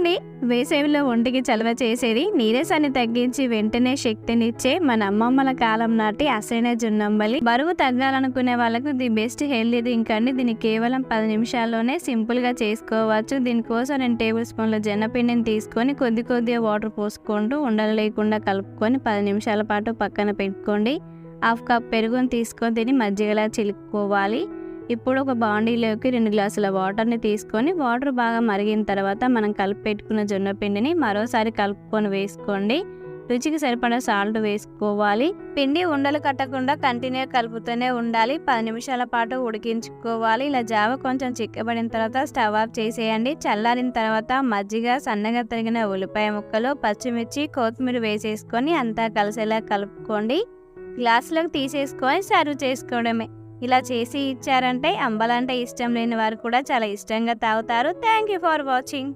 చూడండి. వేసవిలో ఒంటికి చలవ చేసేది నీరసాన్ని తగ్గించి వెంటనే శక్తినిచ్చే మన అమ్మమ్మల కాలం నాటి అసైన జున్నంబలి బరువు తగ్గాలనుకునే వాళ్ళకు ది బెస్ట్ హెల్దీ డ్రింక్ అండి దీన్ని కేవలం పది నిమిషాల్లోనే సింపుల్గా చేసుకోవచ్చు. దీనికోసం నేను టేబుల్ స్పూన్ల జనపిండిని తీసుకొని కొద్ది కొద్దిగా వాటర్ పోసుకుంటూ ఉండలు లేకుండా కలుపుకొని పది నిమిషాల పాటు పక్కన పెట్టుకోండి. హాఫ్ కప్ పెరుగుని తీసుకొని తిని మజ్జిగలా చిలుక్కోవాలి. ఇప్పుడు ఒక బాండీలోకి రెండు గ్లాసుల వాటర్ని తీసుకొని వాటర్ బాగా మరిగిన తర్వాత మనం కలిపి పెట్టుకున్న జొన్న పిండిని మరోసారి కలుపుకొని వేసుకోండి. రుచికి సరిపడా సాల్ట్ వేసుకోవాలి. పిండి ఉండలు కట్టకుండా కంటిన్యూ కలుపుతూనే ఉండాలి. పది నిమిషాల పాటు ఉడికించుకోవాలి. ఇలా జావ కొంచెం చిక్కబడిన తర్వాత స్టవ్ ఆఫ్ చేసేయండి. చల్లారిన తర్వాత మజ్జిగ సన్నగా తరిగిన ఉల్లిపాయ ముక్కలు పచ్చిమిర్చి కొత్తిమీర వేసేసుకొని అంతా కలిసేలా కలుపుకోండి. గ్లాసులోకి తీసేసుకొని సర్వ్ చేసుకోవడమే. ఇలా చేసి ఇచ్చారంటే అంబలంటే ఇష్టం లేని వారు కూడా చాలా ఇష్టంగా తాగుతారు. Thank you for watching